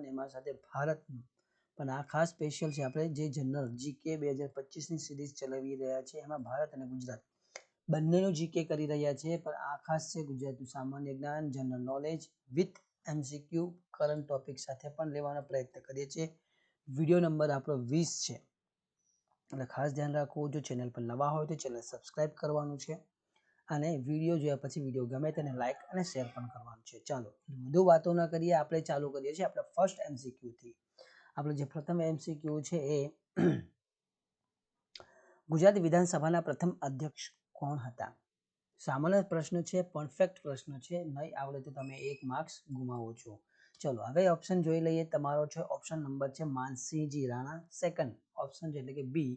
અને એમાં સાથે ભારતનું પણ આ ખાસ સ્પેશિયલ છે. આપણે જે જનરલ જીકે બે હજાર પચીસની સિરીઝ ચલાવી રહ્યા છે, એમાં ભારત અને ગુજરાત બંનેનું જીકે કરી રહ્યા છે. પણ આ ખાસ છે ગુજરાતનું સામાન્ય જ્ઞાન general knowledge with MCQ current topic સાથે પણ લેવાનો પ્રયત્ન કરીએ છીએ. વીડિયો નંબર આપણો વીસ છે. એટલે ખાસ ધ્યાન રાખવું જો ચેનલ પર નવા હોય તો ચેનલ સબસ્ક્રાઇબ કરવાનું છે. અને વીડિયો જોયા પછી વીડિયો ગમે તેને લાઇક અને શેર પણ કરવાનું છે. ચાલો વધુ વાતો ન કરીએ, આપણે ચાલુ કરીએ છીએ આપણે ફર્સ્ટ એમસીક્યુથી આપણો જે પ્રથમ એમસીક્યુ છે એ ગુજરાત વિધાનસભાના પ્રથમ અધ્યક્ષ કોણ હતા? સામાન્ય પ્રશ્ન છે પરફેક્ટ પ્રશ્ન છે, નહીં આવડે તો તમે એક માર્ક્સ ગુમાવો છો. ચલો, હવે ઓપ્શન જોઈ લઈએ. તમારો છે ઓપ્શન નંબર છે, માનસિંહજી રાણા. સેકન્ડ ઓપ્શન છે, એટલે કે બી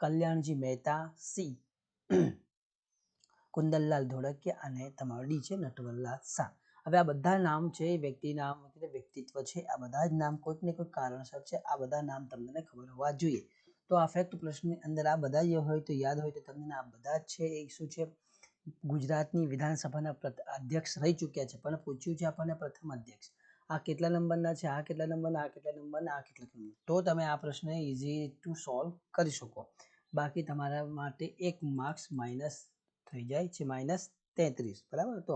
કલ્યાણજી મહેતા. સી કુંદનલાલ ધોળકિયા અને તમારો ડી છે નટવરલાલ શાહ. હવે આ બધા નામ છે, એ વ્યક્તિ નામ વ્યક્તિત્વ છે, આ બધા જ નામ કોઈક ને કોઈક કારણસર છે, આ બધા નામ તમને ખબર હોવા જોઈએ. તો આ ફેક્ટ પ્રશ્નની અંદર આ બધા જે હોય તો યાદ હોય તો તમને આ બધા જ છે, એ શું છે? ગુજરાતની વિધાનસભાના અધ્યક્ષ રહી ચૂક્યા છે, પણ પૂછ્યું છે આપણને પ્રથમ અધ્યક્ષ. આ કેટલા નંબરના છે, આ કેટલા નંબરના, આ કેટલા નંબરના, આ કેટલા નંબર તો તમે આ પ્રશ્ન ઇઝી ટુ સોલ્વ કરી શકો. બાકી તમારા માટે એક માર્ક્સ માઇનસ થઈ જાય છે માઇનસ તેત્રીસ, બરાબર? તો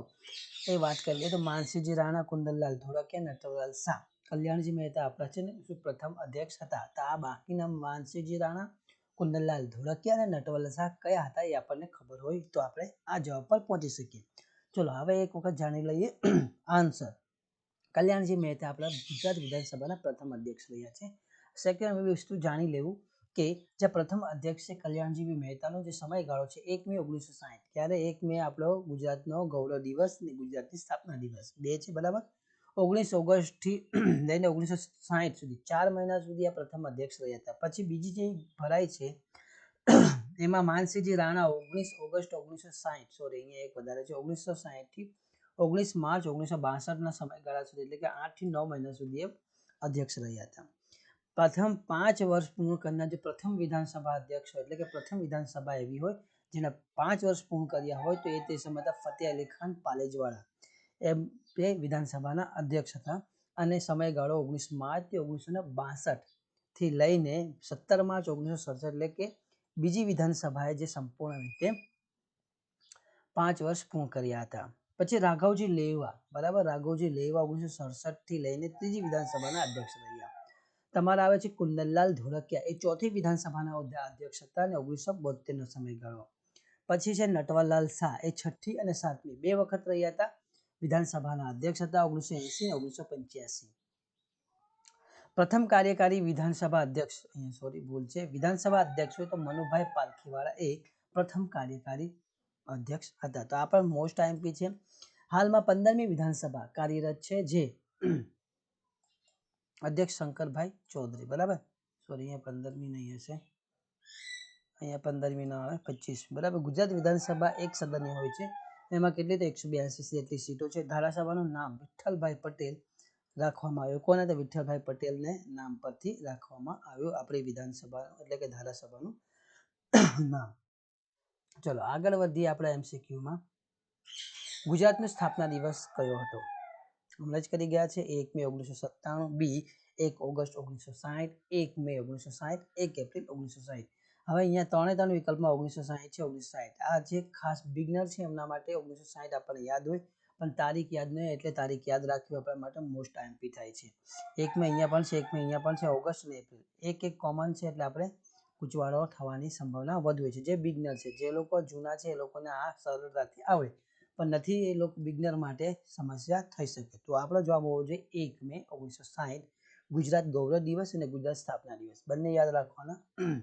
એ વાત કરી લઈએ તો માનસીજી રાણા, કુંદનલાલ ધોળકિયા નટવરલાલ શાહ. કલ્યાણજી મહેતા આપણા છે ને પ્રથમ અધ્યક્ષ હતા. તો આ બાકીના માનસીજી રાણા, કુંદનલાલ ધોળકિયા અને નટવરલાલ શાહ કયા હતા એ આપણને ખબર હોય તો આપણે આ જવાબ પર પહોંચી શકીએ. ચલો, હવે એક વખત જાણી લઈએ આન્સર કલ્યાણજી મહેતા આપણા ગુજરાત વિધાનસભાના પ્રથમ અધ્યક્ષ રહ્યા છે. સેકન્ડ વસ્તુ જાણી લેવું. કે જે પ્રથમ અધ્યક્ષ છે કલ્યાણજીવી મહેતાનો જે સમયગાળો છે, એક મે ઓગણીસો સાહીઠ. ત્યારે એક મે આપણો ગુજરાતનો ગૌરવ દિવસ ગુજરાતની સ્થાપના દિવસ. બે છે, બરાબર? ઓગણીસ ઓગસ્ટથી લઈને ઓગણીસો સાહીઠ સુધી. ચાર મહિના સુધી આ પ્રથમ અધ્યક્ષ રહ્યા હતા. પછી બીજી જે ભરાય છે, એમાં માનસિંહજી રાણા ઓગણીસ ઓગસ્ટ, ઓગણીસો સાહીઠ. સોરી અહીંયા એક વધારે છે. ઓગણીસો સાહીઠથી ઓગણીસ માર્ચ, ઓગણીસો બાસઠના સમયગાળા સુધી, એટલે કે આઠથી નવ મહિના સુધી એ અધ્યક્ષ રહ્યા હતા. પ્રથમ પાંચ વર્ષ પૂર્ણ કરનાર જે પ્રથમ વિધાનસભા અધ્યક્ષ હોય, એટલે કે પ્રથમ વિધાનસભા એવી હોય જેના પાંચ વર્ષ પૂર્ણ કર્યા હોય, તો એ તે સમય હતા ફતેહ અલી ખાન પાલેજવાળા. એમ તે વિધાનસભાના અધ્યક્ષ હતા અને સમયગાળો ઓગણીસ માર્ચથી ઓગણીસો ને બાસઠથી લઈને સત્તર માર્ચ ઓગણીસો સડસઠ એટલે કે બીજી વિધાનસભાએ જે સંપૂર્ણ રીતે પાંચ વર્ષ પૂર્ણ કર્યા હતા. પછી રાઘવજી લેવા, બરાબર? રાઘવજી લેવા ઓગણીસો સડસઠથી લઈને ત્રીજી વિધાનસભાના અધ્યક્ષ રહ્યા. તમારા આવે છે કુંદનલાલ ધોળકિયા. એ ચોથી વિધાનસભાના અધ્યક્ષ હતા અને ઓગણીસો બોતેરનો સમયગાળો પછી છે નટવરલાલ શાહ. એ છઠ્ઠી અને સાતમી બે વખત રહ્યા હતા. વિધાનસભાના અધ્યક્ષ હતા ઓગણીસો એંસી ઓગણીસો પંચ્યાસી. પ્રથમ કાર્યકારી વિધાનસભા અધ્યક્ષ, અહીંયા સોરી ભૂલ છે. વિધાનસભા અધ્યક્ષ હોય તો મનુભાઈ પાલખીવાળા એ પ્રથમ કાર્યકારી અધ્યક્ષ હતા. તો આ પણ મોસ્ટ આઈએમપી છે. હાલમાં પંદરમી વિધાનસભા કાર્યરત છે જે અધ્યક્ષ શંકરભાઈ ચૌધરી, બરાબર? સોરી અહીંયા પંદરમી નહીં હશે. અહીંયા પંદરમી ના આવે પચીસમી બરાબર? ગુજરાત વિધાનસભા એક સદનની હોય છે. એમાં કેટલી તો? એકસો બ્યાસી જેટલી સીટો છે. ધારાસભાનું નામ વિઠ્ઠલભાઈ પટેલ રાખવામાં આવ્યું. કોને તો વિઠ્ઠલભાઈ પટેલને નામ પરથી રાખવામાં આવ્યું આપણી વિધાનસભા, એટલે કે ધારાસભાનું નામ. ચલો, આગળ વધીએ આપણા એમસીક્યુમાં ગુજરાતનો સ્થાપના દિવસ કયો હતો? હમણાં જ કરી ગયા છે. એક મે ઓગણીસો સત્તાણું, બી એક ઓગસ્ટ ઓગણીસો સાહીઠ, એક મે ઓગણીસો સાઠ એક એપ્રિલ ઓગણીસો સાઠ હવે અહીંયા ત્રણે ત્રણ વિકલ્પમાં ઓગણીસો સાહીઠ છે, ઓગણીસો સાહીઠ. આ જે ખાસ બિગનર છે એમના માટે ઓગણીસો સાઠ આપણને યાદ હોય, પણ તારીખ યાદ નહીં એટલે તારીખ યાદ રાખવી આપણા માટે મોસ્ટ આઈએમપી થાય છે. એક મે અહીંયા પણ છે, એક મે અહીંયા પણ છે, ઓગસ્ટ અને એપ્રિલ. એક એક કોમન છે એટલે આપણે ગૂંચવાડો થવાની સંભાવના વધુ છે. જે બિગનર છે, જે લોકો જૂના છે એ લોકોને આ સરળતાથી આવડે. પણ નથી એ લોકો બિગનર માટે સમસ્યા થઈ શકે. તો આપણો જવાબ હોવો જોઈએ એક મે ઓગણીસો સાહીઠ, ગુજરાત ગૌરવ દિવસ અને ગુજરાત સ્થાપના દિવસ. બંને યાદ રાખવાના.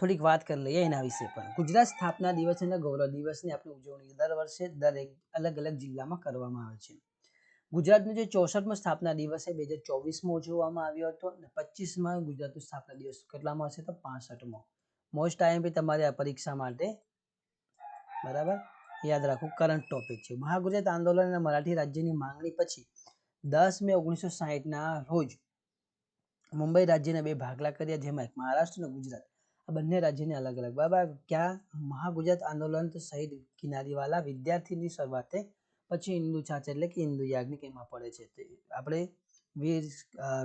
થોડીક વાત કરી લઈએ એના વિશે પણ. ગુજરાત સ્થાપના દિવસ અને ગૌરવ દિવસની આપણી ઉજવણી દર વર્ષે દરેક અલગ અલગ જિલ્લામાં કરવામાં આવે છે. ગુજરાતનો જે ચોસઠમો સ્થાપના દિવસ છે, બે હજાર ચોવીસમાં ઉજવવામાં આવ્યો હતો અને પચીસમાં ગુજરાતનો સ્થાપના દિવસ કેટલામાં હશે તો પાસઠમો. મોસ્ટ આઈએમપી તમારે આ પરીક્ષા માટે, બરાબર? યાદ રાખવું કરંટ ટોપિક છે. મહાગુજરાત આંદોલન અને મરાઠી રાજ્યની માંગણી પછી દસ મે ઓગણીસો સાહીઠના રોજ મુંબઈ રાજ્યના બે ભાગલા કર્યા, જેમાં એક મહારાષ્ટ્ર અને ગુજરાત. આ બંને રાજ્યને અલગ અલગ. બાબા, ક્યાં મહાગુજરાત આંદોલન શહીદ કિનારીવાલા વિદ્યાર્થીની શરૂઆતે, પછી હિન્દુ ચાચા એટલે કે હિન્દુ યાજ્ઞિક એમાં પડે છે. તે આપણે વીર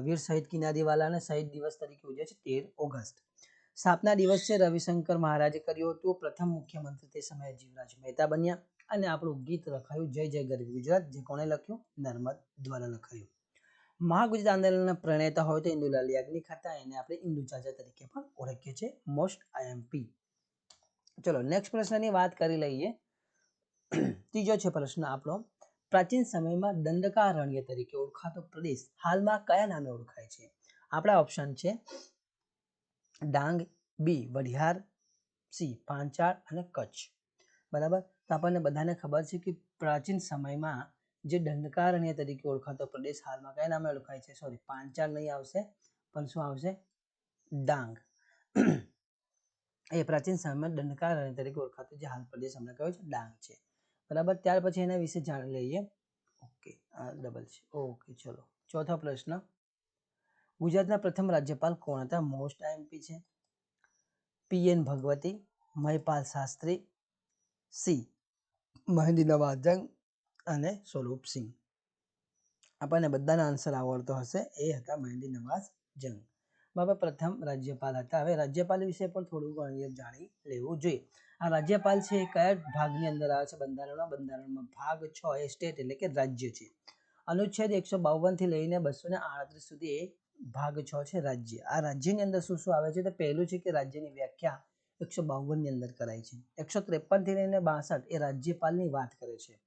વીર શહીદ કિનારીવાલાને શહીદ દિવસ તરીકે ઉજવે છે તેર ઓગસ્ટ. સ્થાપના દિવસ રવિશંકર મહારાજે કર્યું હતું. પ્રથમ મુખ્યમંત્રી તે સમયે જીવરાજ મહેતા બન્યા અને આપણું ગીત લખાયું જય જય ગરવી ગુજરાત, જે કોણે લખ્યું? નર્મદ દ્વારા લખાયું. મહાગુજરાત આંદોલનના પ્રણેતા હોય તો ઇન્દુલાલ યાજ્ઞિક હતા. એને આપણે ઇન્દુ ચાચા તરીકે પણ ઓળખીએ છીએ. મોસ્ટ આઈએમપી ચલો, નેક્સ્ટ પ્રશ્નની વાત કરી લઈએ. ત્રીજો છે પ્રશ્ન આપણો. પ્રાચીન સમયમાં દંડકારણ્ય તરીકે ઓળખાતો પ્રદેશ હાલમાં કયા નામે ઓળખાય છે? આપણા ઓપ્શન છે ડાંગ, બી, વઢિયાર, સી, પાંચાળ અને કચ્છ. બરાબર? તો આપણને બધાને ખબર છે કે પ્રાચીન સમયમાં જે દંડકારણ્ય તરીકે ઓળખાતો પ્રદેશ હાલમાં કયા નામે ઓળખાય છે? સોરી પાંચાળ નહીં આવશે, પણ શું આવશે? ડાંગ. એ પ્રાચીન સમયમાં દંડકારણ્ય તરીકે ઓળખાતો જે હાલ પ્રદેશ અમને કયો છે? ડાંગ છે. બરાબર? ત્યાર પછી એના વિશે જાણી લઈએ. ઓકે, આ ડબલ છે. ઓકે, ચલો. ચોથો પ્રશ્ન. ગુજરાતના પ્રથમ રાજ્યપાલ કોણ હતા? મોસ્ટ આઈએમપી છે. P N Bhagwati, Mahipal Shastri, C. Mahendra Navajang અને સ્વરૂપસિંહ આપણને બધાના આન્સર આવડતો હશે. એ હતા મહેન્દી નવાઝ જંગ બાબા પ્રથમ રાજ્યપાલ હતા. હવે રાજ્યપાલ વિશે પણ થોડું ઘણું જાણી લેવું જોઈએ. આ રાજ્યપાલ છે એ કયા ભાગની અંદર આવે છે? બંધારણમાં? બંધારણમાં ભાગ છ એ સ્ટેટ એટલે કે રાજ્ય છે. અનુચ્છેદ એકસો બાવનથી લઈને બસો ને આડત્રીસ સુધી એ ભાગ છ છે રાજ્ય. આ રાજ્યની અંદર શું શું આવે છે? તો પહેલું છે કે રાજ્યની વ્યાખ્યા એકસો બાવનની અંદર કરાય છે. એકસો ત્રેપનથી લઈને બાસઠ એ રાજ્યપાલની વાત કરે છે.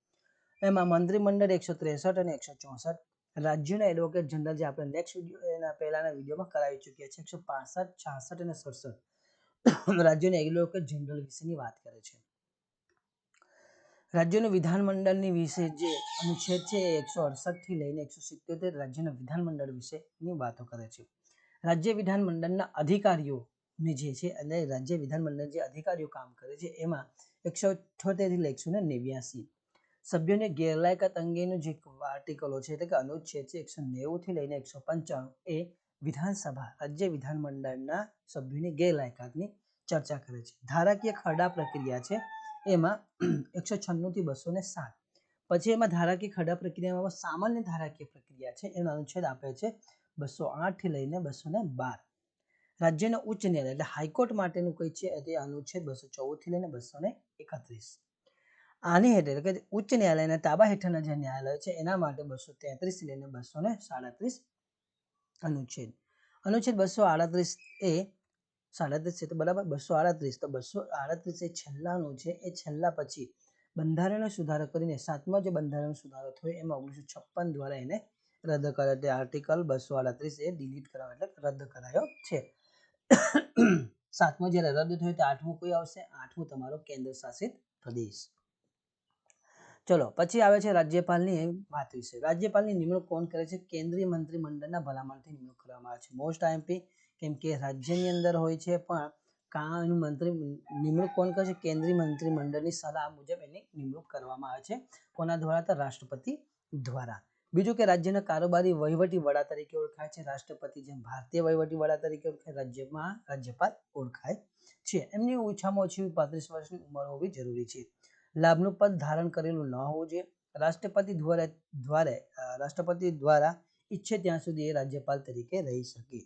એમાં મંત્રીમંડળ એકસો ત્રેસઠ અને એકસો ચોસઠ. રાજ્યના એડવોકેટ જનરલ જે આપણે નેક્સ્ટ વીડિયો એના પહેલાના વિડીયોમાં કરાવી ચૂક્યા છે. એકસો પાસઠ, છાસઠ અને સડસઠ. રાજ્યના એડવોકેટ જનરલ વિશેની વાત કરે છે. રાજ્યોનું વિધાનમંડળની વિશે જે અનુચ્છેદ છે એ એકસો અડસઠથી લઈને એકસો સિત્તોતેર રાજ્યના વિધાનમંડળ વિશેની વાતો કરે છે. રાજ્ય વિધાનમંડળના અધિકારીઓની જે છે અને રાજ્ય વિધાનમંડળ જે અધિકારીઓ કામ કરે છે એમાં એકસો અઠ્યોતેરથી એકસો ને નેવ્યાસી સભ્યોને ગેરલાયકાત અંગેનું જે આર્ટિકલો છે એટલે કે અનુચ્છેદ છે એકસો નેવુંથી લઈને એકસો પંચાણું એ વિધાનસભા રાજ્ય વિધાનમંડળના સભ્યોની ગેરલાયકાતની ચર્ચા કરે છે. ધારાકીય ખરડા પ્રક્રિયા છે એમાં એકસો છન્નું થી બસો ને સાત. પછી એમાં ધારાકીય ખડા પ્રક્રિયામાં સામાન્ય ધારાકીય પ્રક્રિયા છે, એનો અનુચ્છેદ આપે છે બસો આઠથી લઈને બસો ને બાર. રાજ્યના ઉચ્ચ ન્યાયાલય એટલે હાઈકોર્ટ માટેનું કઈ છે તે અનુચ્છેદ બસો ચૌદથી લઈને બસો ને એકત્રીસ. આની હેઠળ કે ઉચ્ચ ન્યાયાલયના તાબા હેઠળના જે ન્યાયાલય છે, એના માટે બસો તેત્રીસ લઈને બસો ને સાડત્રીસ અનુચ્છેદ. અનુચ્છેદ બસો આડત્રીસ એ સાડત્રીસ છે તો બરાબર? બસો આડત્રીસ. તો બસો આડત્રીસ એ છેલ્લાનું છે. એ છેલ્લા પછી બંધારણનો સુધારો કરીને સાતમો જે બંધારણ સુધારો થયો એમાં ઓગણીસો છપ્પન દ્વારા એને રદ કર્યો. તે આર્ટિકલ બસો આડત્રીસ એ ડિલીટ કરાયો એટલે રદ કરાયો છે. સાતમો જ્યારે રદ થયો તો આઠમું કોઈ આવશે? આઠમું તમારો કેન્દ્ર શાસિત પ્રદેશ. ચલો, પછી આવે છે રાજ્યપાલની વાત વિશે. રાજ્યપાલની નિમણૂક કોણ કરે છે? કેન્દ્રીય મંત્રીમંડળના ભલામણથી નિમણૂક કરવામાં આવે છે. મોસ્ટ આઈએમપી કેમ કે રાજ્યની અંદર હોય છે, પણ કા એનું મંત્રી નિમણૂક કોણ કરે છે? કેન્દ્રીય મંત્રીમંડળની સલાહ મુજબ એની નિમણૂક કરવામાં આવે છે, કોના દ્વારા? તો રાષ્ટ્રપતિ દ્વારા. બીજું કે રાજ્યના કારોબારી વહીવટી વડા તરીકે ઓળખાય છે, રાષ્ટ્રપતિ જેમ ભારતીય વહીવટી વડા તરીકે ઓળખાય, રાજ્યમાં રાજ્યપાલ ઓળખાય છે. એમની ઓછામાં ઓછી પાંત્રીસ વર્ષની ઉંમર હોવી જરૂરી છે. લાભનું પદ ધારણ કરેલું ન હોવું જોઈએ. રાષ્ટ્રપતિ દ્વારા દ્વારા, રાષ્ટ્રપતિ દ્વારા ઈચ્છે ત્યાં સુધી એ રાજ્યપાલ તરીકે રહી શકે.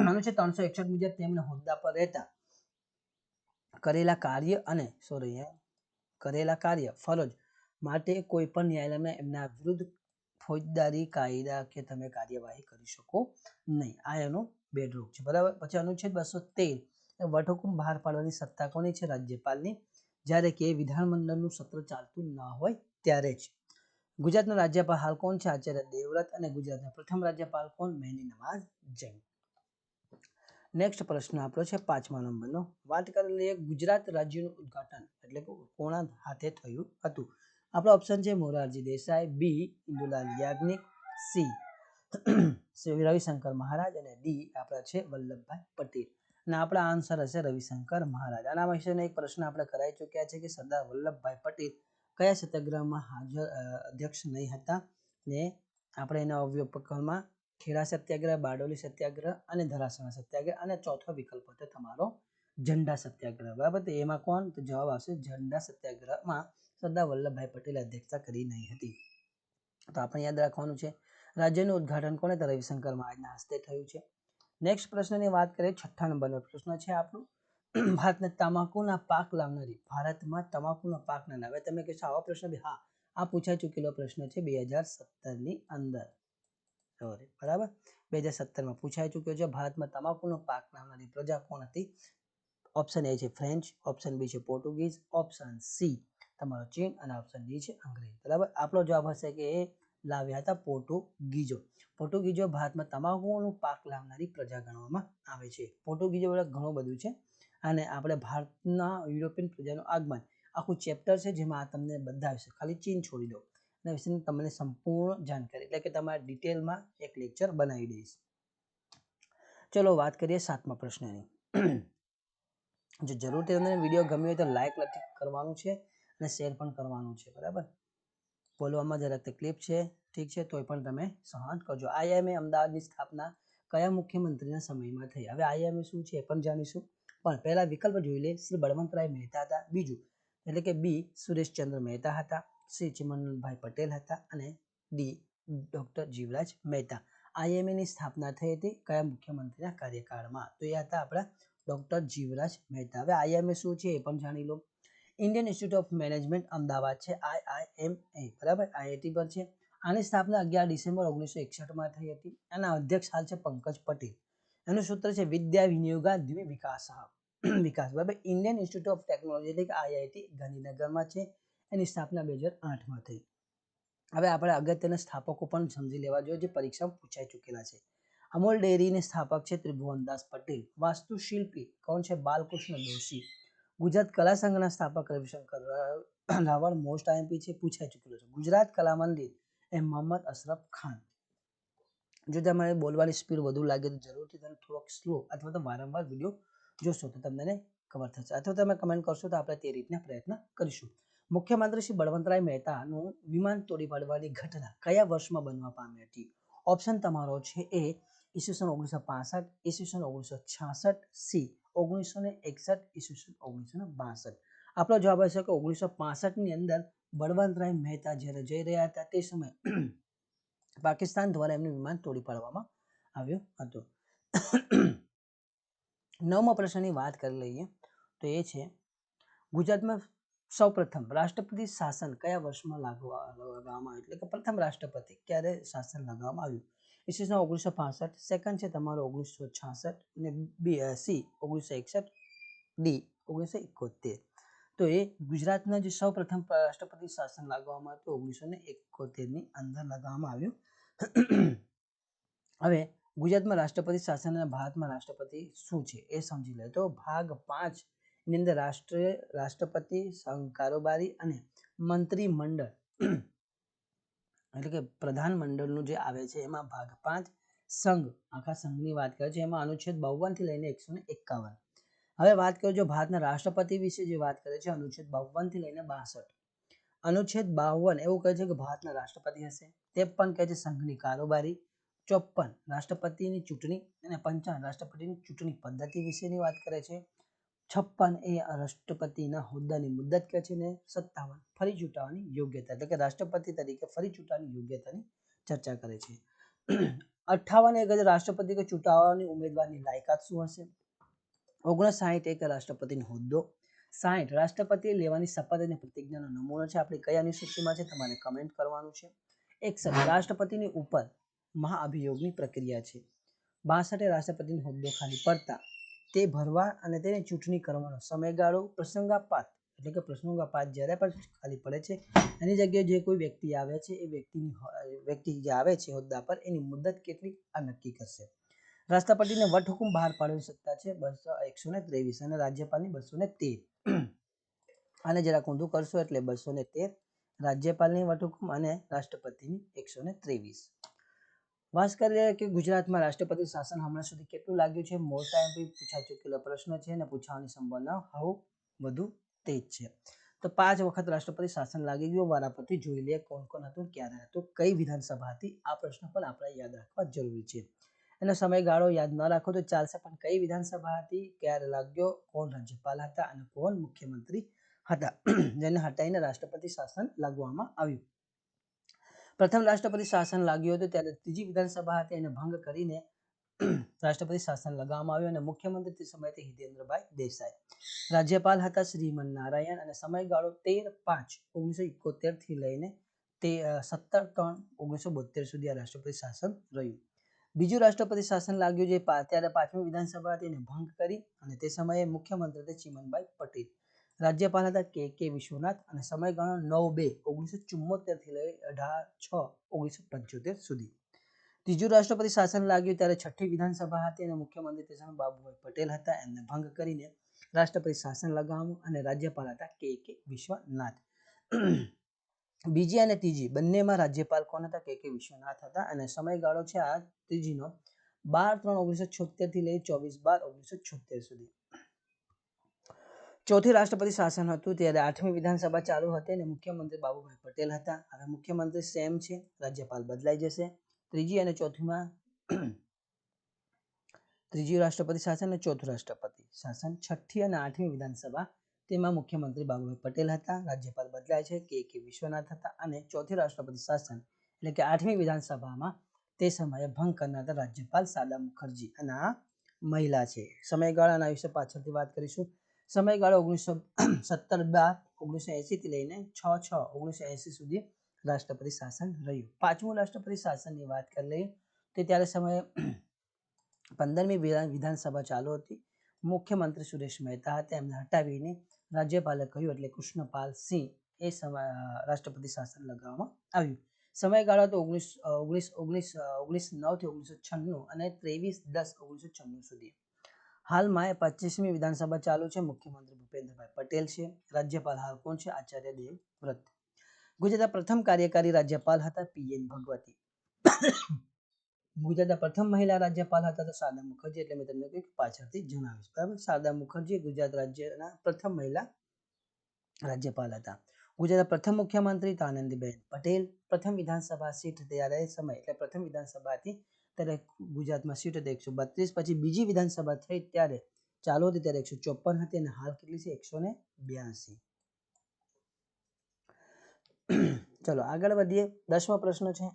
અનુચ્છેદ ત્રણસો એકસઠ મુજબ તેમને હોદ્દા પર રહેતા. કરેલા કાર્ય અને સોરી કરેલા કાર્ય, ફરજ માટે કોઈ પણ ન્યાયાલયમાં એમના વિરુદ્ધ ફોજદારી કાયદા કે તમે કાર્યવાહી કરી શકો નહીં. આ એનો બેડરૂપ છે, બરાબર? પછી અનુચ્છેદ બસો તેર વટહુકમ બહાર પાડવાની સત્તા કોની છે? રાજ્યપાલની. જ્યારે કે વિધાનમંડળનું સત્ર ચાલતું ન હોય ત્યારે જ. ગુજરાતના રાજ્યપાલ હાલ કોણ છે? આચાર્ય દેવવ્રત અને ગુજરાતના પ્રથમ રાજ્યપાલ કોણ? મહેની નવાઝ જૈન. નેક્સ્ટ પ્રશ્ન આપણો છે પાંચમા નંબરનો. વાત કરી લઈએ ગુજરાત રાજ્યનું ઉદ્ઘાટન એટલે કે કોના હાથે થયું હતું. આપણો ઓપ્શન છે મોરારજી દેસાઈ બી ઇન્દુલાલ યાજ્ઞિક સી શ્રી રવિશંકર મહારાજ અને ડી આપણા છે વલ્લભભાઈ પટેલ. અને આપણા આન્સર હશે રવિશંકર મહારાજ. આના વિશેનો એક પ્રશ્ન આપણે કરાઈ ચૂક્યા છે કે સરદાર વલ્લભભાઈ પટેલ કયા સત્યાગ્રહમાં હાજર અધ્યક્ષ નહીં હતા ને આપણે એના અવયવમાં ખેડા સત્યાગ્રહ, બારડોલી સત્યાગ્રહ અને ધરાસણા સત્યાગ્રહ અને ચોથો વિકલ્પ હતો તમારો ઝંડા સત્યાગ્રહ. બરાબર? તો એમાં કોણ? તો જવાબ આવશે ઝંડા સત્યાગ્રહમાં સરદાર વલ્લભભાઈ પટેલે અધ્યક્ષતા કરી નહીં હતી. તો આપણે યાદ રાખવાનું છે, રાજ્યનું ઉદ્ઘાટન કોને તો રવિશંકર મહારાજના હસ્તે થયું છે. નેક્સ્ટ પ્રશ્નની વાત કરીએ, છઠ્ઠા નંબરનો પ્રશ્ન છે આપણું. ભારતને તમાકુના પાક લાવનારી, ભારતમાં તમાકુના પાક ના હવે તમે કહેશો, આવા પ્રશ્ન હા. આ પૂછાઈ ચૂકેલો પ્રશ્ન છે બે હજાર સત્તરની અંદર. સોરી બરાબર? બે હજાર સત્તરમાં પૂછાઈ ચૂક્યો છે, ભારતમાં તમાકુનો પાક લાવનારી પ્રજા કોણ હતી? ઓપ્શન એ છે ફ્રેન્ચ ઓપ્શન બી છે પોર્ટુગીઝ ઓપ્શન સી તમારો ચીન અને ઓપ્શન ડી છે અંગ્રેજ. બરાબર? આપણો જવાબ હશે કે એ લાવ્યા હતા પોર્ટુગીઝો. પોર્ટુગીઝો ભારતમાં તમાકુનું પાક લાવનારી પ્રજા ગણવામાં આવે છે. પોર્ટુગીઝો વડે ઘણું બધું છે અને આપણે ભારતના યુરોપિયન પ્રજાનું આગમન આખું ચેપ્ટર છે જેમાં આ તમને બધા આવશે ખાલી ચીન છોડી દો એના વિશેની તમને સંપૂર્ણ જાણકારી. એટલે કે તમારે ડિટેલમાં એક લેક્ચર બનાવી દઈશ. ચલો, વાત કરીએ સાતમા પ્રશ્નની. જો જરૂરથી તમને વીડિયો ગમ્યો હોય તો લાઇક નથી કરવાનું છે અને શેર પણ કરવાનું છે, બરાબર? બોલવામાં જરાક તકલીફ છે, ઠીક છે? તોય પણ તમે સહન કરજો. આઈએમએ અમદાવાદની સ્થાપના કયા મુખ્યમંત્રીના સમયમાં થઈ? હવે આઈએમએ શું છે એ પણ જાણીશું. પણ પહેલા વિકલ્પ જોઈ લે. શ્રી બળવંતરાય મહેતા હતા. બીજું, એટલે કે બી સુરેશચંદ્ર મહેતા હતા. શ્રી ચિમનભાઈ પટેલ હતા અને ડી. ડૉક્ટર જીવરાજ મહેતા. આઈએમએની સ્થાપના થઈ હતી કયા મુખ્યમંત્રીના કાર્યકાળમાં? તો એ હતા આપણા ડૉક્ટર જીવરાજ મહેતા. હવે આઈએમએ શું છે એ પણ જાણી લો. Indian Institute of Management Ahmedabad છે, આઈઆઈએમએ. બરાબર? આઈઆઈટી પર છે. આની સ્થાપના અગિયાર ડિસેમ્બર ઓગણીસો એકસઠમાં થઈ હતી. આના અધ્યક્ષ હાલ છે પંકજ પટેલ. એનું સૂત્ર છે વિદ્યા વિનિયોગા દ્વિ વિકાસ વિકાસ. બરાબર? ઇન્ડિયન ઇન્સ્ટિટ્યૂટ ઓફ ટેકનોલોજી એટલે કે આઈઆઈટી ગાંધીનગરમાં છે. એની સ્થાપના બે હજાર આઠમાં થઈ. હવે આપણે અગત્યના સ્થાપકો પણ સમજી લેવા જોઈએ, જે પરીક્ષામાં પૂછાઈ ચૂકેલા છે. અમૂલ ડેરીના સ્થાપક છે ત્રિભુવનદાસ પટેલ, વાસ્તુશિલ્પી કોણ છે? બાલકૃષ્ણ દોશી. ગુજરાત કલા સંઘના સ્થાપક રવિશંકર રાવળ મોસ્ટ આઈએમપી છે, પૂછાઈ ચૂકેલો છે. ગુજરાત કલા મંદિર એ મોહમ્મદ અશરફ ખાન. જો તમારે બોલવાની સ્પીડ વધુ લાગે તો જરૂરથી તમે થોડોક સ્લો અથવા તો વારંવાર વીડિયો જોશો તો તમને ખબર થશે. અથવા તમે કમેન્ટ કરશો તો આપણે તે રીતના પ્રયત્ન કરીશું. મુખ્યમંત્રી શ્રી બળવંતરાય મહેતાનું વિમાન તોડી પાડવાની ઘટના કયા વર્ષમાં બનવા પામી હતી? ઓપ્શન તમારો છે એ ઈસવીસન ઓગણીસો પાસઠ, ઈસવીસન ઓગણીસો છાસઠ, સી ઓગણીસો ને એકસઠ, ઈસવીસન ઓગણીસો ને બાસઠ. આપણો જવાબ હશે કે ઓગણીસો પાસઠની અંદર બળવંતરાય મહેતા જ્યારે જઈ રહ્યા હતા તે સમયે પાકિસ્તાન દ્વારા એમનું વિમાન તોડી પાડવામાં આવ્યું હતું. નવમા પ્રશ્નની વાત કરી લઈએ તો એ છે, ગુજરાતમાં સૌપ્રથમ રાષ્ટ્રપતિ શાસન કયા વર્ષમાં લાગુ લગાવવામાં આવ્યું? એટલે કે પ્રથમ રાષ્ટ્રપતિ ક્યારે શાસન લગાવવામાં આવ્યું? ઈસવીસન ઓગણીસો પાસઠ સેકન્ડ છે તમારો ઓગણીસો છાસઠ અને બી સી ઓગણીસો એકસઠ ડી ઓગણીસો એકોતેર તો એ ગુજરાતના જે સૌ પ્રથમ રાષ્ટ્રપતિ શાસન લગાવવામાં આવ્યું ઓગણીસો ને એકોતેરની અંદર લગાવવામાં આવ્યું. હવે ગુજરાતમાં રાષ્ટ્રપતિ શાસન અને ભારતમાં રાષ્ટ્રપતિ શું છે એ સમજી લે તો ભાગ પાંચ ની અંદર રાષ્ટ્રીય, રાષ્ટ્રપતિ, સંઘ કારોબારી અને મંત્રીમંડળ. એટલે કે પ્રધાનમંડળનું જે આવે છે, એમાં ભાગ પાંચ, સંઘ. આખા સંઘની વાત કરે છે એમાં અનુચ્છેદ બાવનથી લઈને એકસો ને એકાવન. હવે વાત કરું જો ભારતના રાષ્ટ્રપતિ વિશે જે વાત કરે છે, અનુચ્છેદ બાવનથી લઈને બાસઠ. અનુચ્છેદ બાવન એવું કહે છે કે ભારતના રાષ્ટ્રપતિ હશે. ત્રેપન કહે છે સંઘની કારોબારી. ચોપન રાષ્ટ્રપતિની ચૂંટણી અને પંચાવન, રાષ્ટ્રપતિની ચૂંટણી પદ્ધતિ વિશેની વાત કરે છે. છપ્પન એ રાષ્ટ્રપતિના હોદ્દાની મુદ્દત કહે છે ને સત્તાવન ફરી ચૂંટાવાની યોગ્યતા. એટલે કે રાષ્ટ્રપતિ તરીકે ફરી ચૂંટવાની યોગ્યતાની ચર્ચા કરે છે. અઠ્ઠાવન એક રાષ્ટ્રપતિ કે ચૂંટાવાની ઉમેદવારની લાયકાત શું હશે? ઓગણસાઠ એક રાષ્ટ્રપતિનો હોદ્દો. સાઠ, રાષ્ટ્રપતિ લેવાની શપથ અને પ્રતિજ્ઞાનો નમૂનો છે. આપણે કયા અનુસૂચિમાં છે? તમારે કમેન્ટ કરવાનું છે. એકસઠ, રાષ્ટ્રપતિની ઉપર મહાઅભિયોગની પ્રક્રિયા છે. બાસઠે, રાષ્ટ્રપતિનો હોદ્દો ખાલી પડતા તે ભરવા અને તેની ચૂંટણી કરવાનો સમયગાળો પ્રસંગાપાત, એટલે કે પ્રસંગાપાત જ્યારે પણ ખાલી પડે છે, એની જગ્યાએ જે કોઈ વ્યક્તિ આવે છે, એ વ્યક્તિની વ્યક્તિ જે આવે છે હોદ્દા પર, એની મુદ્દત કેટલી આ નક્કી કરશે. રાષ્ટ્રપતિને વટહુકમ બહાર પાડવાની સત્તા છે, બસો એકસો ને ત્રેવીસ અને રાજ્યપાલની બસો ને તેર. આને જરાક ઊંધું કરશો એટલે બસો ને તેર, રાજ્યપાલની વટહુકમ અને રાષ્ટ્રપતિની એકસો ને ત્રેવીસ. વાત કરીએ કે ગુજરાતમાં રાષ્ટ્રપતિ શાસન હમણાં સુધી કેટલું લાગ્યું છે? મોટા એમપી પૂછાઈ ચૂકેલો પ્રશ્ન છે અને પૂછવાની સંભાવના હવે વધુ તેજ છે. તો પાંચ વખત રાષ્ટ્રપતિ શાસન લાગી ગયું. વારાફરતી જોઈ લઈએ કોણ કોણ હતું, ક્યારે હતું, કઈ વિધાનસભા હતી? આ પ્રશ્ન પણ આપણે યાદ રાખવા જરૂરી છે. એનો સમયગાળો યાદ ન રાખો તો ચાલશે, પણ કઈ વિધાનસભા હતી, ક્યારે લાગ્યો, કોણ રાજ્યપાલ હતા અને કોણ મુખ્યમંત્રી હતા? જેને હટાવીને રાષ્ટ્રપતિ શાસન લાગવામાં આવ્યું. પ્રથમ રાષ્ટ્રપતિ શાસન લાગ્યું હતું, ત્યારે ત્રીજી વિધાનસભા હતી એને ભંગ કરીને રાષ્ટ્રપતિ શાસન લગાવવામાં આવ્યું અને મુખ્યમંત્રી તે સમયે હિતેન્દ્રભાઈ દેસાઈ. રાજ્યપાલ હતા શ્રીમન નારાયણ અને સમયગાળો તેર પાંચ ઓગણીસો ઇકોતેરથી લઈને તે સત્તર ત્રણ ઓગણીસો બોતેર સુધી આ રાષ્ટ્રપતિ શાસન રહ્યું. બીજું રાષ્ટ્રપતિ શાસન લાગ્યું જે ત્યારે પાંચમી વિધાનસભા હતી એને ભંગ કરી અને તે સમયે મુખ્યમંત્રી હતા ચીમનભાઈ પટેલ. રાજ્યપાલ હતા કે કે વિશ્વનાથ અને સમયગાળો નવ બે ઓગણીસો ચુમ્મોતેરથી લઈ અઢાર છ ઓગણીસો પંચોતેર સુધી. ત્રીજું રાષ્ટ્રપતિ શાસન લાગ્યું ત્યારે છઠ્ઠી વિધાનસભા હતી અને મુખ્યમંત્રી તે સમયે બાબુભાઈ પટેલ હતા. એમને ભંગ કરીને રાષ્ટ્રપતિ શાસન લગાવ્યું અને રાજ્યપાલ હતા કે કે વિશ્વનાથ. બીજી અને ત્રીજી, બંનેમાં રાજ્યપાલ કોણ હતા? કે કે વિશ્વનાથ હતા. અને સમયગાળો છે આ ત્રીજીનો બાર ત્રણ ઓગણીસો છોતેરથી લઈ ચોવીસ બાર ઓગણીસો છોતેર સુધી. ચોથી રાષ્ટ્રપતિ શાસન હતું, ત્યારે આઠમી વિધાનસભા ચાલુ હતી અને મુખ્યમંત્રી બાબુભાઈ પટેલ હતા. હવે મુખ્યમંત્રી સેમ છે, રાજ્યપાલ બદલાઈ જશે. ત્રીજી અને ચોથીમાં ત્રીજી રાષ્ટ્રપતિ શાસન અને ચોથું રાષ્ટ્રપતિ શાસન. છઠ્ઠી અને આઠમી વિધાનસભા તેમાં મુખ્યમંત્રી બાબુભાઈ પટેલ હતા, રાજ્યપાલ બદલાય છે, કે કે વિશ્વનાથ હતા અને ચોથી રાષ્ટ્રપતિ શાસન. એટલે કે આઠમી વિધાનસભામાં તે સમયે ભંગ કરનાર રાજ્યપાલ સાદા મુખર્જી. અને આ મહિલા છે. સમયગાળાના વિશે પાછળથી વાત કરીશું. સમયગાળો ઓગણીસો સત્તર બાર, ઓગણીસો એંસી થી લઈને છ છ, ઓગણીસો એંસી સુધી રાષ્ટ્રપતિ શાસન રહ્યું. પાંચમું રાષ્ટ્રપતિ શાસનની વાત કરી લઈએ, તો ત્યારે સમયે પંદરમી વિધાન વિધાનસભા ચાલુ હતી. મુખ્યમંત્રી સુરેશ મહેતા હતા. એમને હટાવીને રાજ્યપાલે કહ્યું એટલે કૃષ્ણપાલ સિંહ એ રાષ્ટ્રપતિ શાસન લગાવવામાં આવ્યું. સમયગાળો તો ઓગણીસ ઓગણીસ ઓગણીસ ઓગણીસ નવથી ઓગણીસો છન્નું અને ત્રેવીસ દસ ઓગણીસો છન્નું સુધી. હાલમાં એ પચીસમી વિધાનસભા ચાલુ છે. મુખ્યમંત્રી ભૂપેન્દ્રભાઈ પટેલ છે. રાજ્યપાલ હાલ કોણ છે? આચાર્ય દેવ વ્રત ગુજરાતના પ્રથમ કાર્યકારી રાજ્યપાલ હતા પીએન ભગવતી. ગુજરાતના પ્રથમ મહિલા રાજ્યપાલ હતા તો શારદા મુખર્જી, એટલે મેં તમને કહ્યું પાછળથી જણાવીશ. બરાબર? શારદા મુખર્જી ગુજરાત રાજ્યના પ્રથમ મહિલા રાજ્યપાલ હતા. ગુજરાતના પ્રથમ મુખ્યમંત્રી તો આનંદીબેન પટેલ. પ્રથમ વિધાનસભા સીટ ત્યારે સમય એટલે પ્રથમ વિધાનસભા હતી ત્યારે ગુજરાતમાં સીટ હતી એકસો બત્રીસ, પછી બીજી વિધાનસભા થઈ ત્યારે ચાલુ હતી ત્યારે એકસો ચોપન હતી અને હાલ કેટલી છે? એકસો ને બ્યાસી. ચલો, આગળ વધીએ. દસમો પ્રશ્ન છે.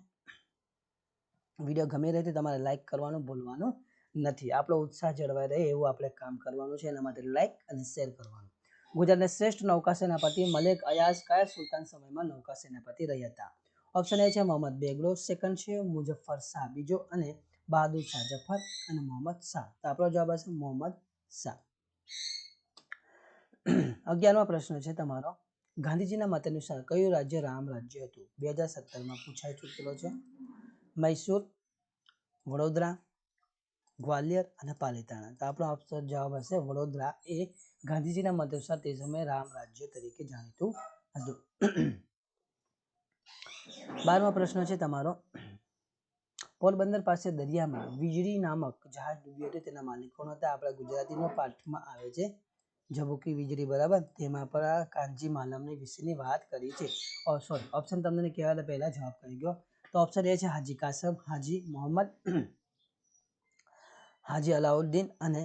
વીડિયો ગમે રહે તમારે લાઈક કરવાનું ભૂલવાનું નથી. આપણો ઉત્સાહ જળવાઈ રહે એવું આપણે કામ કરવાનું છે. એના માટે લાઈક અને શેર કરવાનું. ગુજરાતના શ્રેષ્ઠ નૌકા સેનાપતિ મલેક અયાઝ કયા સુલતાન સમયમાં નૌકા સેનાપતિ રહ્યા હતા. ઓપ્શન એ છે મોહમ્મદ બેગડો સેકન્ડ છે મુઝફ્ફર શાહ, બીજો અને બહાદુર શાહ, જફર અને મોહમ્મદ શાહ. તો આપણો જવાબ હશે મોહમ્મદ શાહ. અગિયારમો પ્રશ્ન છે તમારો. ગાંધીજીના મત અનુસાર કયું રાજ્ય રામ રાજ્ય હતું? બે હજાર સત્તરમાં પૂછાઈ ચૂકેલો છે. મૈસૂર, વડોદરા, ગ્વાલિયર અને પાલિતાણા. તો આપણો ઓપ્શન જવાબ હશે વડોદરા. એ ગાંધીજીના મત અનુસાર તે સમયે રામ રાજ્ય તરીકે જાણીતું હતું. બારમો પ્રશ્ન છે તમારો. પોરબંદર પાસે દરિયામાં વીજળી નામક જહાજ ડૂબ્યું હતું. તેના માલિક કોણ હતા આપણા ગુજરાતીનો પાઠમાં આવે છે. ઝબુકી વીજળી, બરાબર? તેમાં પર કાનજી માલમની વિશેની વાત કરી છે. સોરી ઓપ્શન તમને કહેવા પહેલાં જવાબ કરી ગયો. તો ઓપ્શન એ છે હાજી કાસમ, હાજી મોહમ્મદ, હાજી અલાઉદ્દીન અને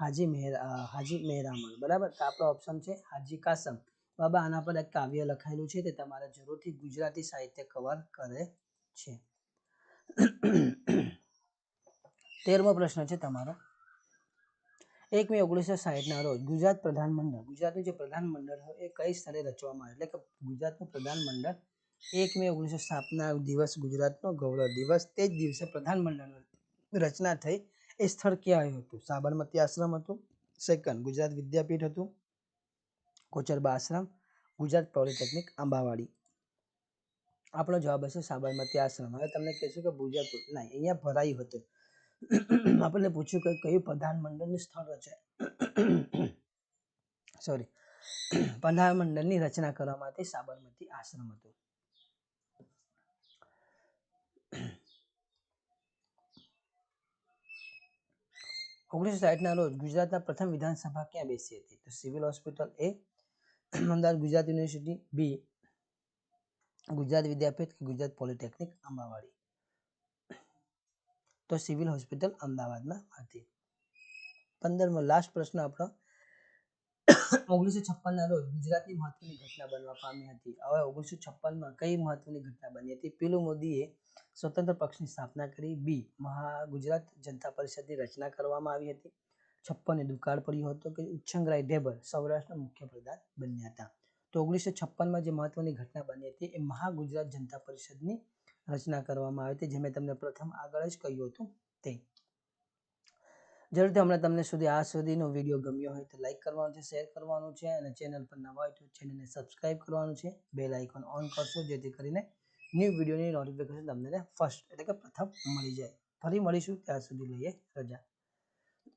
હાજી મેહર હાજી મેહરામણ, બરાબર? તો આપણો ઓપ્શન છે હાજી કાસમ. બાબા, આના પર એક કાવ્ય લખાયેલું છે તે તમારે જરૂરથી ગુજરાતી સાહિત્ય કવર કરે છે. તેરમો પ્રશ્ન છે તમારો. એક મે ઓગણીસો સાહીઠના રોજ ગુજરાત પ્રધાનમંડળ, ગુજરાતનું જે પ્રધાનમંડળ હોય એ કઈ સ્થળે રચવામાં આવે? એટલે કે ગુજરાતનું પ્રધાનમંડળ એક મે ઓગણીસો સાતના દિવસ ગુજરાતનો ગૌરવ દિવસ, તે જ દિવસે પ્રધાનમંડળની રચના થઈ. એ સ્થળ ક્યાં આવ્યું હતું? સાબરમતી આશ્રમ હતું સેકન્ડ ગુજરાત વિદ્યાપીઠ હતું કોચરબા આશ્રમ ગુજરાત પોલિટેકનિક, આંબાવાડી. આપણો જવાબ હશે સાબરમતી આશ્રમ. હવે તમને કહેશું કે ગુજરાત ના અહીંયા ભરાયું હતું. આપણને પૂછ્યું કે કયું પ્રધાનમંડળનું સ્થળ રચાય? સોરી પ્રધાનમંડળની રચના કરવા માટે સાબરમતી આશ્રમ હતું. ઓગણીસો સાઠના રોજ ગુજરાતના પ્રથમ વિધાનસભા ક્યાં બેસી હતી? તો સિવિલ હોસ્પિટલ એ અમદાવાદ ગુજરાત યુનિવર્સિટી બી. ગુજરાત વિદ્યાપીઠ ગુજરાત પોલિટેકનિક અંબાવાડી તો સિવિલ હોસ્પિટલ અમદાવાદમાં હતી. પંદરમો લાસ્ટ પ્રશ્ન આપણો. ઓગણીસો છપ્પનના રોજ ગુજરાતની મહત્વની ઘટના બનવા પામી હતી. હવે ઓગણીસો છપ્પનમાં કઈ મહત્વની ઘટના બની હતી? પેલું મોદીએ સ્વતંત્ર પક્ષની સ્થાપના કરી. બી. મહા ગુજરાત જનતા પરિષદની રચના કરવામાં આવી હતી. છપ્પને દુકાળ પડ્યો હતો કે ઉચ્છંગરાય ધેબર સૌરાષ્ટ્રના મુખ્યપ્રધાન બન્યા હતા. તો ઓગણીસો છપ્પનમાં જે મહત્વની ઘટના બની હતી એ મહા જનતા પરિષદની રચના કરવામાં આવી હતી, જે મેં તમને પ્રથમ આગળ જ કહ્યું હતું તે. જરૂરથી હમણાં તમને સુધી આ સુધીનો વીડિયો ગમ્યો હોય તો લાઇક કરવાનું છે, શેર કરવાનું છે અને ચેનલ પર નવા હોય તો ચેનલને સબસ્ક્રાઇબ કરવાનું છે. બેલ આઇકોન ઓન કરશો જેથી કરીને ન્યૂ વિડીયોની નોટિફિકેશન તમને ફર્સ્ટ એટલે કે પ્રથમ મળી જાય. ફરી મળીશું, ત્યાં સુધી લઈએ રજા.